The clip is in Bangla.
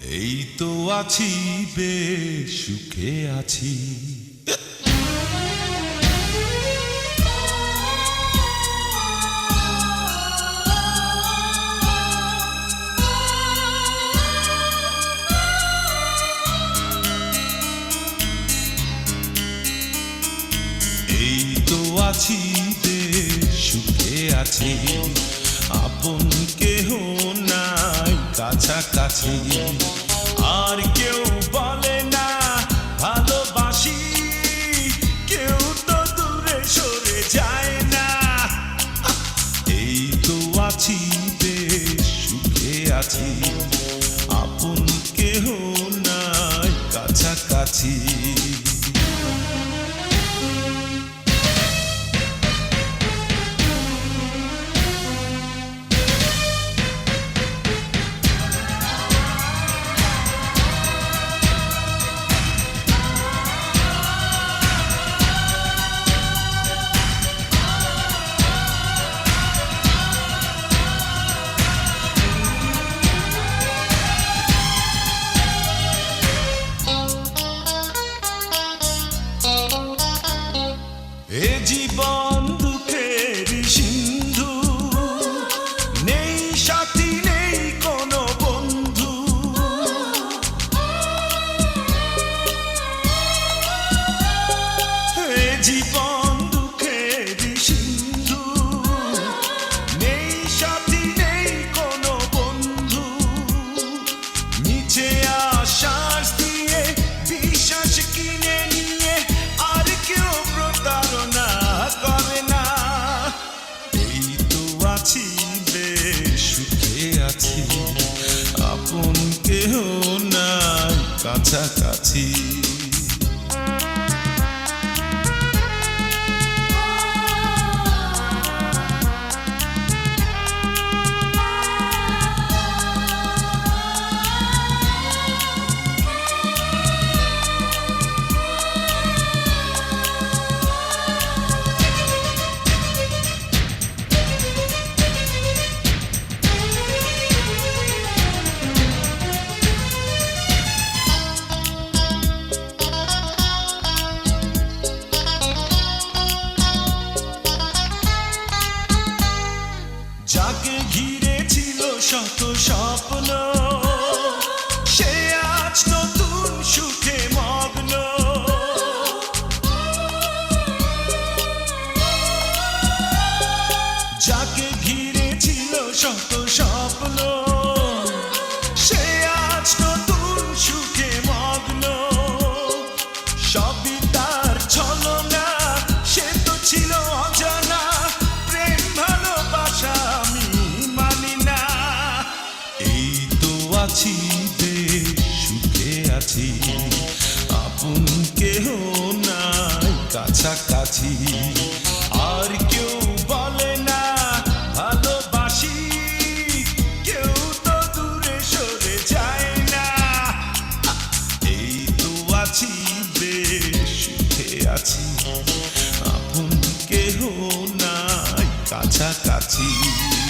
এই তো আছি বেশ সুখে আছি। এই তো আছি বেশ সুখে আছি। আপন কেহ কাছাকাছি। আর কেউ বলে না, ভালোবাসি। কেউ তো দূরে সরে যায় না। এই তো আছি বেশ, সুখে আছি। আপন কেহ নাই কাছাকাছি। জীবন সিন্ধু। নেই নেই কোনো বন্ধু। জীবন আপন কেহ নাই কাছাকাছি। শত স্বপ্ন। নিশ্চিতে সুখে আছি। আপন কেহ নাই কাছাকাছি। আর কেউ বলে না, ভালোবাসি। কেউ তো দূরে সরে যায় না। এই তো আছি, বেশ সুখে আছি। আপন কেহ নাই কাছাকাছি।